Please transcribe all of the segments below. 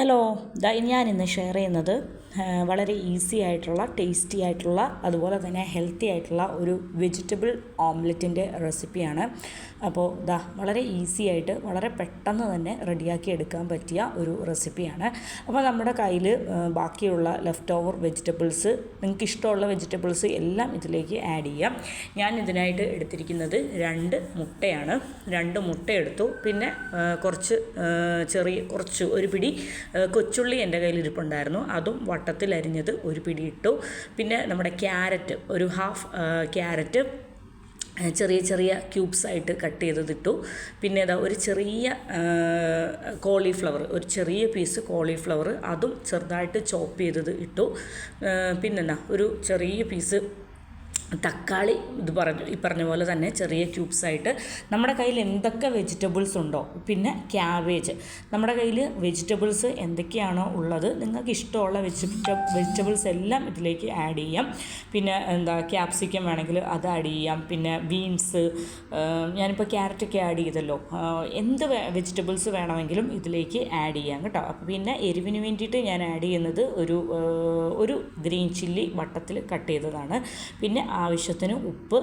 Hello ഞാൻ ഇന്ന് share ചെയ്യുന്നത് വളരെ ഈസി ആയിട്ടുള്ള ടേസ്റ്റി ആയിട്ടുള്ള അതുപോലെ തന്നെ ഹെൽത്തി ആയിട്ടുള്ള ഒരു വെജിറ്റബിൾ ഓംലെറ്റിന്റെ റെസിപ്പിയാണ്. അപ്പോൾ ദാ വളരെ ഈസി ആയിട്ട് വളരെ പെട്ടെന്ന് തന്നെ റെഡിയാക്കി എടുക്കാൻ പറ്റിയ ഒരു റെസിപ്പിയാണ്. അപ്പോൾ നമ്മുടെ കയ്യിൽ ബാക്കിയുള്ള ലെഫ്റ്റ് ഓവർ വെജിറ്റബിൾസ് നിങ്ങൾക്ക് ഇഷ്ടമുള്ള വെജിറ്റബിൾസ് എല്ലാം ഇതിലേക്ക് ആഡ് ചെയ്യാം. ഞാൻ ഇതിനായിട്ട് എടുത്തിരിക്കുന്നത് രണ്ട് മുട്ടയാണ്. രണ്ട് മുട്ട എടുത്തു. പിന്നെ കുറച്ച് ചെറിയ കുറച്ച് ഒരു പിടി കൊച്ചുള്ളി എന്റെ കയ്യിൽ ഇരിപ്പുണ്ടായിരുന്നു. അതും വട്ടത്തിൽ അരിഞ്ഞത് ഒരു പിടി ഇട്ടു പിന്നെ നമ്മുടെ ക്യാരറ്റ് ഒരു ഹാഫ് ക്യാരറ്റ് ചെറിയ ചെറിയ ക്യൂബ്സ് ആയിട്ട് കട്ട് ചെയ്തതിട്ടു. പിന്നെ ഇതാ ഒരു ചെറിയ കോളിഫ്ലവർ ഒരു ചെറിയ പീസ് കോളിഫ്ലവർ അതും ചെറുതായിട്ട് ചോപ്പ് ചെയ്തത് ഇട്ടു. പിന്നെന്താ ഒരു ചെറിയ പീസ് തക്കാളി ഇത് പറഞ്ഞു ഈ പറഞ്ഞ പോലെ തന്നെ ചെറിയ ക്യൂബ്സായിട്ട് നമ്മുടെ കയ്യിൽ എന്തൊക്കെ വെജിറ്റബിൾസ് ഉണ്ടോ? പിന്നെ ക്യാബേജ് നമ്മുടെ കയ്യിൽ വെജിറ്റബിൾസ് എന്തൊക്കെയാണോ ഉള്ളത്? നിങ്ങൾക്ക് ഇഷ്ടമുള്ള വെജിറ്റ വെജിറ്റബിൾസ് എല്ലാം ഇതിലേക്ക് ആഡ് ചെയ്യാം. പിന്നെ എന്താ ക്യാപ്സിക്കം വേണമെങ്കിൽ അത് ആഡ് ചെയ്യാം. പിന്നെ ബീൻസ് ഞാനിപ്പോൾ ക്യാരറ്റൊക്കെ ആഡ് ചെയ്തല്ലോ. എന്ത് വെജിറ്റബിൾസ് വേണമെങ്കിലും ഇതിലേക്ക് ആഡ് ചെയ്യാം കേട്ടോ. അപ്പോൾ പിന്നെ എരിവിന് വേണ്ടിയിട്ട് ഞാൻ ആഡ് ചെയ്യുന്നത് ഒരു ഒരു ഗ്രീൻ ചില്ലി വട്ടത്തിൽ കട്ട് ചെയ്തതാണ്. പിന്നെ ആവശ്യത്തിന് ഉപ്പ്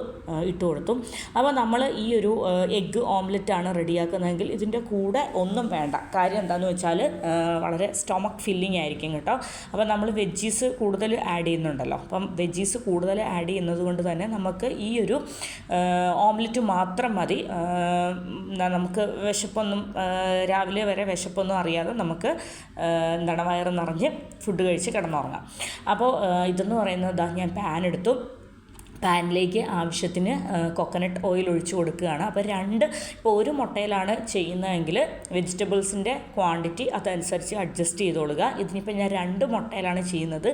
ഇട്ട് കൊടുത്തു. അപ്പോൾ നമ്മൾ ഈ ഒരു എഗ്ഗ് ഓംലെറ്റ് ആണ് റെഡിയാക്കുന്നതെങ്കിൽ ഇതിന്റെ കൂടെ ഒന്നും വേണ്ട. കാര്യം എന്താണെന്ന് വെച്ചാൽ വളരെ സ്റ്റൊമക്ക് ഫില്ലിംഗ് ആയിരിക്കും കേട്ടോ. അപ്പോൾ നമ്മൾ വെജീസ് കൂടുതൽ ആഡ് ചെയ്യുന്നുണ്ടല്ലോ. അപ്പം വെജീസ് കൂടുതൽ ആഡ് ചെയ്യുന്നത് കൊണ്ട് തന്നെ നമുക്ക് ഈ ഒരു ഓംലെറ്റ് മാത്രം മതി. നമുക്ക് വിശപ്പൊന്നും രാവിലെ വരെ വിശപ്പൊന്നും അറിയാതെ നമുക്ക് എന്താണ് വയറ് നിറഞ്ഞ് ഫുഡ് കഴിച്ച് കിടന്നുറങ്ങാം. അപ്പോൾ ഇതെന്ന് പറയുന്നത് ഞാൻ പാൻ എടുത്തു. പാനിലേക്ക് ആവശ്യത്തിന് കൊക്കനട്ട് ഓയിൽ ഒഴിച്ചു കൊടുക്കുകയാണ്. അപ്പോൾ രണ്ട് ഇപ്പോൾ ഒരു മുട്ടയിലാണ് ചെയ്യുന്നതെങ്കിൽ വെജിറ്റബിൾസിന്റെ ക്വാണ്ടിറ്റി അതനുസരിച്ച് അഡ്ജസ്റ്റ് ചെയ്തോളുക ഇതിനിപ്പോൾ ഞാൻ രണ്ട് മുട്ടയിലാണ് ചെയ്യുന്നത്.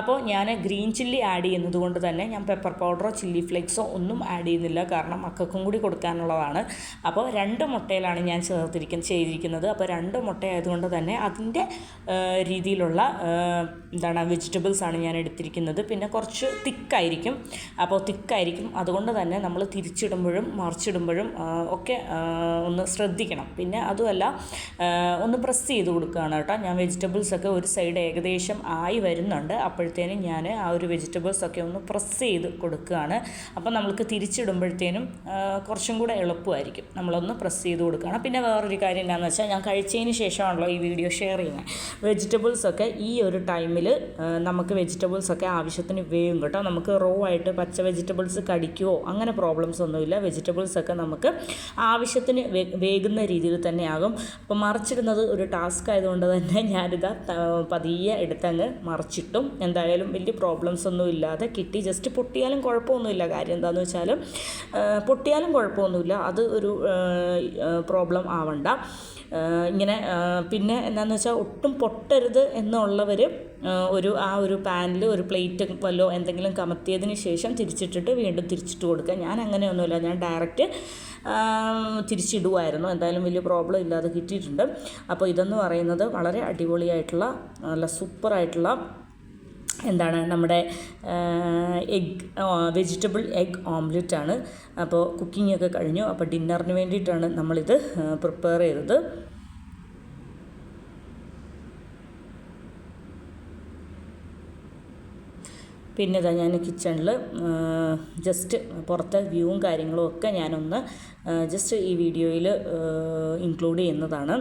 അപ്പോൾ ഞാൻ ഗ്രീൻ ചില്ലി ആഡ് ചെയ്യുന്നത് കൊണ്ട് തന്നെ ഞാൻ പെപ്പർ പൗഡറോ ചില്ലി ഫ്ലേക്സോ ഒന്നും ആഡ് ചെയ്യുന്നില്ല. കാരണം മക്കൾക്കും കൂടി കൊടുക്കാനുള്ളതാണ്. അപ്പോൾ രണ്ട് മുട്ടയിലാണ് ഞാൻ ചേർത്തിരിക്കുന്ന ചെയ്തിരിക്കുന്നത്. അപ്പോൾ രണ്ട് മുട്ട ആയതുകൊണ്ട് തന്നെ അതിന്റെ രീതിയിലുള്ള എന്താണ് വെജിറ്റബിൾസാണ് ഞാൻ എടുത്തിരിക്കുന്നത്. പിന്നെ കുറച്ച് തിക്കായിരിക്കും അപ്പോൾ തിക്കായിരിക്കും. അതുകൊണ്ട് തന്നെ നമ്മൾ തിരിച്ചിടുമ്പോഴും മറിച്ചിടുമ്പോഴും ഒക്കെ ഒന്ന് ശ്രദ്ധിക്കണം. പിന്നെ അതുമല്ല ഒന്ന് പ്രസ് ചെയ്ത് കൊടുക്കുകയാണ് കേട്ടോ. ഞാൻ വെജിറ്റബിൾസ് ഒക്കെ ഒരു സൈഡ് ഏകദേശം ആയി വരുന്നുണ്ട്. അപ്പോഴത്തേനും ഞാൻ ആ ഒരു വെജിറ്റബിൾസ് ഒക്കെ ഒന്ന് പ്രസ് ചെയ്ത് കൊടുക്കുകയാണ്. അപ്പോൾ നമുക്ക് തിരിച്ചിടുമ്പോഴത്തേനും കുറച്ചും കൂടെ എളുപ്പമായിരിക്കും. നമ്മളൊന്ന് പ്രസ് ചെയ്ത് കൊടുക്കുകയാണ്. പിന്നെ വേറൊരു കാര്യം എന്താണെന്ന് വെച്ചാൽ ഞാൻ കഴിച്ചതിന് ശേഷമാണല്ലോ ഈ വീഡിയോ ഷെയർ ചെയ്യുന്നത്. വെജിറ്റബിൾസ് ഒക്കെ ഈ ഒരു ടൈമിൽ നമുക്ക് വെജിറ്റബിൾസ് ഒക്കെ ആവശ്യത്തിന് വേവും കേട്ടോ. നമുക്ക് റോ ആയിട്ട് പച്ച വെജിറ്റബിൾസ് കടിക്കുവോ? അങ്ങനെ പ്രോബ്ലംസ് ഒന്നുമില്ല. വെജിറ്റബിൾസൊക്കെ നമുക്ക് ആവശ്യത്തിന് വേകുന്ന രീതിയിൽ തന്നെയാകും. അപ്പോൾ മറിച്ചിടുന്നത് ഒരു ടാസ്ക് ആയതുകൊണ്ട് തന്നെ ഞാനിതാ പതിയെ എടുത്തങ്ങ് മറിച്ചിട്ടും എന്തായാലും വലിയ പ്രോബ്ലംസ് ഒന്നും ഇല്ലാതെ കിട്ടി. ജസ്റ്റ് പൊട്ടിയാലും കുഴപ്പമൊന്നുമില്ല. കാര്യം എന്താണെന്ന് വെച്ചാൽ പൊട്ടിയാലും കുഴപ്പമൊന്നുമില്ല. അത് ഒരു പ്രോബ്ലം ആവണ്ട. ഇങ്ങനെ പിന്നെ എന്താണെന്ന് വെച്ചാൽ ഒട്ടും പൊട്ടരുത് എന്നുള്ളവർ ഒരു ആ ഒരു പാനിൽ ഒരു പ്ലേറ്റ് വല്ലോ എന്തെങ്കിലും കമത്തിയതിന് ശേഷം തിരിച്ചിട്ടിട്ട് വീണ്ടും തിരിച്ചിട്ട് കൊടുക്കുക ഞാൻ അങ്ങനെയൊന്നുമില്ല. ഞാൻ ഡയറക്റ്റ് തിരിച്ചിടുമായിരുന്നു എന്തായാലും വലിയ പ്രോബ്ലം ഇല്ലാതെ കിട്ടിയിട്ടുണ്ട്. അപ്പോൾ ഇതെന്ന് പറയുന്നത് വളരെ അടിപൊളിയായിട്ടുള്ള നല്ല സൂപ്പറായിട്ടുള്ള എന്താണ് നമ്മുടെ എഗ് വെജിറ്റബിൾ എഗ് ഓംലെറ്റ് ആണ്. അപ്പോൾ കുക്കിംഗ് ഒക്കെ കഴിഞ്ഞു. അപ്പോൾ ഡിന്നറിന് വേണ്ടിയിട്ടാണ് നമ്മളിത് പ്രിപ്പയർ ചെയ്തത്. പിന്നെ ഇതാ ഞാൻ കിച്ചണിൽ ജസ്റ്റ് പുറത്തെ വ്യൂവും കാര്യങ്ങളും ഒക്കെ ഞാനൊന്ന് ജസ്റ്റ് ഈ വീഡിയോയിൽ ഇൻക്ലൂഡ് ചെയ്യുന്നതാണ്.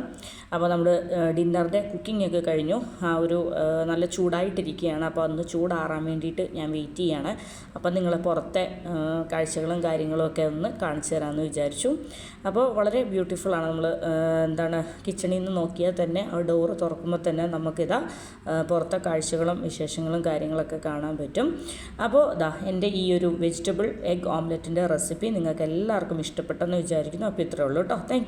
അപ്പോൾ നമ്മൾ ഡിന്നറിന്റെ കുക്കിംഗ് ഒക്കെ കഴിഞ്ഞു. ആ ഒരു നല്ല ചൂടായിട്ടിരിക്കുകയാണ് അപ്പോൾ അന്ന് ചൂടാറാൻ വേണ്ടിയിട്ട് ഞാൻ വെയിറ്റ് ചെയ്യാണ്. അപ്പോൾ നിങ്ങളെ പുറത്തെ കാഴ്ചകളും കാര്യങ്ങളും ഒക്കെ ഒന്ന് കാണിച്ചു തരാമെന്ന് വിചാരിച്ചു. അപ്പോൾ വളരെ ബ്യൂട്ടിഫുള്ളാണ് നമ്മൾ എന്താണ് കിച്ചണിൽ നിന്ന് നോക്കിയാൽ തന്നെ ആ ഡോറ് തുറക്കുമ്പോൾ തന്നെ നമുക്കിതാ പുറത്തെ കാഴ്ചകളും വിശേഷങ്ങളും കാര്യങ്ങളൊക്കെ കാണാൻ പറ്റും അപ്പോൾ ദാ എന്റെ ഈ ഒരു വെജിറ്റബിൾ എഗ് ഓംലെറ്റിന്റെ റെസിപ്പി നിങ്ങൾക്ക് എല്ലാവർക്കും ഇഷ്ടപ്പെട്ടെന്ന് വിചാരിക്കുന്നു. അപ്പോൾ ഇത്രയേ ഉള്ളൂ കേട്ടോ. താങ്ക്